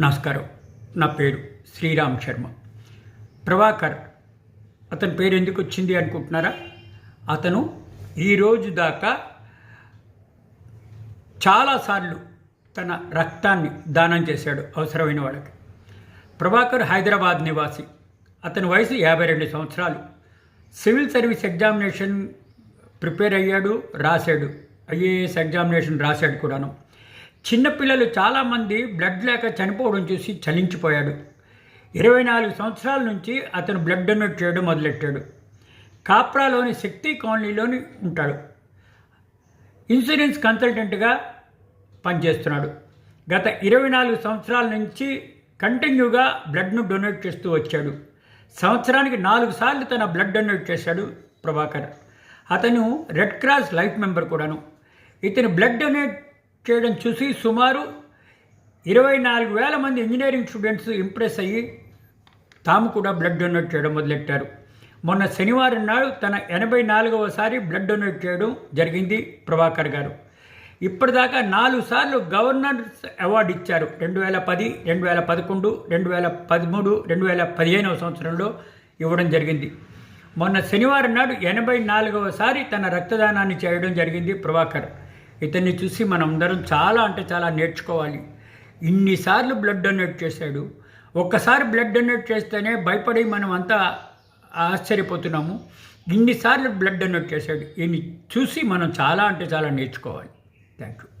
నమస్కారం. నా పేరు శ్రీరామ్ శర్మ. ప్రభాకర్ అతని పేరు ఎందుకు వచ్చింది అనుకుంటున్నారా? అతను ఈరోజు దాకా చాలాసార్లు తన రక్తాన్ని దానం చేశాడు అవసరమైన వాళ్ళకి. ప్రభాకర్ హైదరాబాద్ నివాసి. అతని వయసు యాభై రెండు సంవత్సరాలు. సివిల్ సర్వీస్ ఎగ్జామినేషన్ ప్రిపేర్ అయ్యాడు రాశాడు. ఐఏఎస్ ఎగ్జామినేషన్ రాశాడు కూడాను. చిన్నపిల్లలు చాలామంది బ్లడ్ లేక చనిపోవడం చూసి చలించిపోయాడు. ఇరవై నాలుగు సంవత్సరాల నుంచి అతను బ్లడ్ డొనేట్ చేయడం మొదలెట్టాడు. కాప్రాలోని శక్తి కాలనీలోని ఉంటాడు. ఇన్సూరెన్స్ కన్సల్టెంట్గా పనిచేస్తున్నాడు. గత ఇరవై నాలుగు సంవత్సరాల నుంచి కంటిన్యూగా బ్లడ్ను డొనేట్ చేస్తూ వచ్చాడు. సంవత్సరానికి నాలుగు సార్లు తన బ్లడ్ డొనేట్ చేశాడు ప్రభాకర్. అతను రెడ్ క్రాస్ లైఫ్ మెంబర్ కూడాను. ఇతను బ్లడ్ డొనేట్ చేయడం చూసి సుమారు ఇరవై నాలుగు వేల మంది ఇంజనీరింగ్ స్టూడెంట్స్ ఇంప్రెస్ అయ్యి తాము కూడా బ్లడ్ డొనేట్ చేయడం మొదలెట్టారు. మొన్న శనివారం నాడు తన ఎనభై నాలుగవసారి బ్లడ్ డొనేట్ చేయడం జరిగింది ప్రభాకర్ గారు. ఇప్పటిదాకా నాలుగు సార్లు గవర్నర్స్ అవార్డు ఇచ్చారు. రెండు వేల పది రెండు వేల పదకొండు రెండు వేల పదమూడు రెండు వేల పదిహేనవ సంవత్సరంలో ఇవ్వడం జరిగింది. మొన్న శనివారం నాడు ఎనభై నాలుగవసారి తన రక్తదానాన్ని చేయడం జరిగింది ప్రభాకర్. ఇతన్ని చూసి మనం అందరం చాలా అంటే చాలా నేర్చుకోవాలి. ఇన్నిసార్లు బ్లడ్ డొనేట్ చేశాడు. ఒక్కసారి బ్లడ్ డొనేట్ చేస్తేనే భయపడి మనం అంతా ఆశ్చర్యపోతున్నాము. ఇన్నిసార్లు బ్లడ్ డొనేట్ చేశాడు. ఈయన్ని చూసి మనం చాలా అంటే చాలా నేర్చుకోవాలి. Thank you